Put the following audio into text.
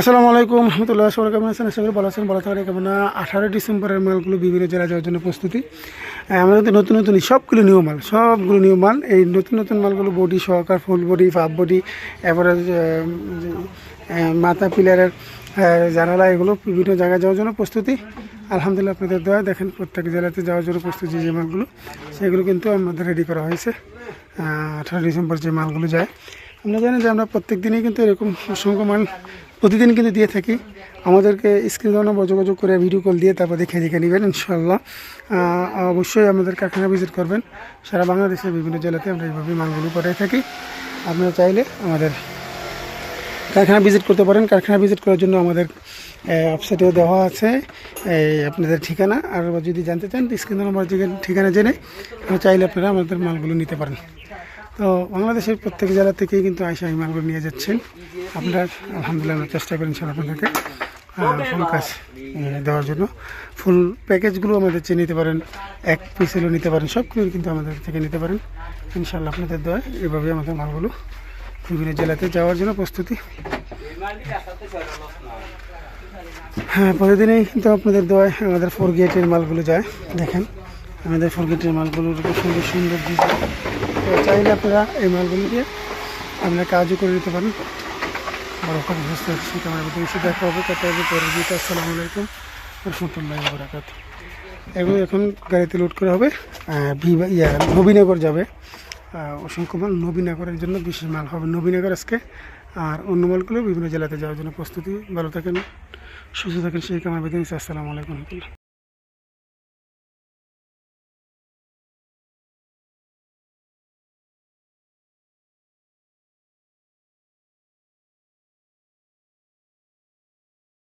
আসসালামু আলাইকুম, রহমতুল্লাহ, সবাই কেমন আছেন? আশা করি ভালো আছেন, ভালো থাকার কেমন আঠারো ডিসেম্বরের মালগুলো বিভিন্ন জেলায় যাওয়ার জন্য প্রস্তুতি। আমাদের নতুন নতুন সবগুলো নিউ মাল, সবগুলো নিউ মাল। এই নতুন নতুন মালগুলো বডি সহকার ফুল বডি ফাপ বডি এরপরে মাথা পিলারের জানালা, এগুলো বিভিন্ন জায়গায় যাওয়ার জন্য প্রস্তুতি। আলহামদুলিল্লাহ, আপনাদের দোয়া, দেখেন প্রত্যেক জেলাতে যাওয়ার জন্য প্রস্তুতি যে মালগুলো, সেগুলো কিন্তু আমাদের রেডি করা হয়েছে। আঠারো ডিসেম্বর যে মালগুলো যায়। আমরা জানি যে আমরা প্রত্যেক দিনই কিন্তু এরকম অসংখ্য মাল প্রতিদিন কিন্তু দিয়ে থাকি। আমাদেরকে স্ক্রিন নম্বর যোগাযোগ করে ভিডিও কল দিয়ে তারপর দেখে দেখে নেবেন ইনশাল্লাহ অবশ্যই আমাদের কারখানা ভিজিট করবেন। সারা বাংলাদেশের বিভিন্ন জেলাতে আমরা এইভাবে মালগুলো পাঠিয়ে থাকি। আপনারা চাইলে আমাদের কারখানা ভিজিট করতে পারেন। কারখানা ভিজিট করার জন্য আমাদের ওয়েবসাইটেও দেওয়া আছে। এই আপনাদের ঠিকানা। আর যদি জানতে চান স্ক্রিন নম্বর ঠিকানা জেনে চাইলে আপনারা আমাদের মালগুলো নিতে পারেন। তো বাংলাদেশের প্রত্যেক জেলা থেকেই কিন্তু আয়সা এই মালগুলো নিয়ে যাচ্ছেন। আপনারা, আলহামদুলিল্লাহ, আমরা চেষ্টা করেন সব আপনাদেরকে ফুল কাজ দেওয়ার জন্য। ফুল প্যাকেজগুলো আমাদের চেয়ে নিতে পারেন, এক পিসেলও নিতে পারেন সব সবগুলো কিন্তু আমাদের থেকে নিতে পারেন। ইনশাল্লাহ আপনাদের দেওয়া এভাবে আমাদের মালগুলো বিভিন্ন জেলাতে যাওয়ার জন্য প্রস্তুতি। হ্যাঁ প্রতিদিনই কিন্তু আপনাদের দোয়ায় আমাদের ফোর গেটের মালগুলো যায়, দেখেন। আমাদের ফোর গেটের মালগুলোর খুব সুন্দর সুন্দর ডিজাইন। তো চাইলে আপনারা এই মালগুলো দিয়ে আপনারা কাজও করে দিতে পারেন। খুব বুঝতে পারছি ভিতরে এসে দেখা হবে, কথা হবে পরে দিতে আসসালামু আলাইকুম রহমতুল্লাহ বরাকাত এগুলো এখন গাড়িতে লোড করা হবে ইয়া, নবীনগর যাবে। অসংখ্য মাল নবীনগরের জন্য বিশেষ মাল হবে। নবীনগর আজকে, আর অন্য মালগুলো বিভিন্ন জেলাতে যাওয়ার জন্য প্রস্তুতি। ভালো থাকেন, সুস্থ থাকেন, সেই কামার বেদিন আসসালামু আলাইকুম রহমতুল্লাহ।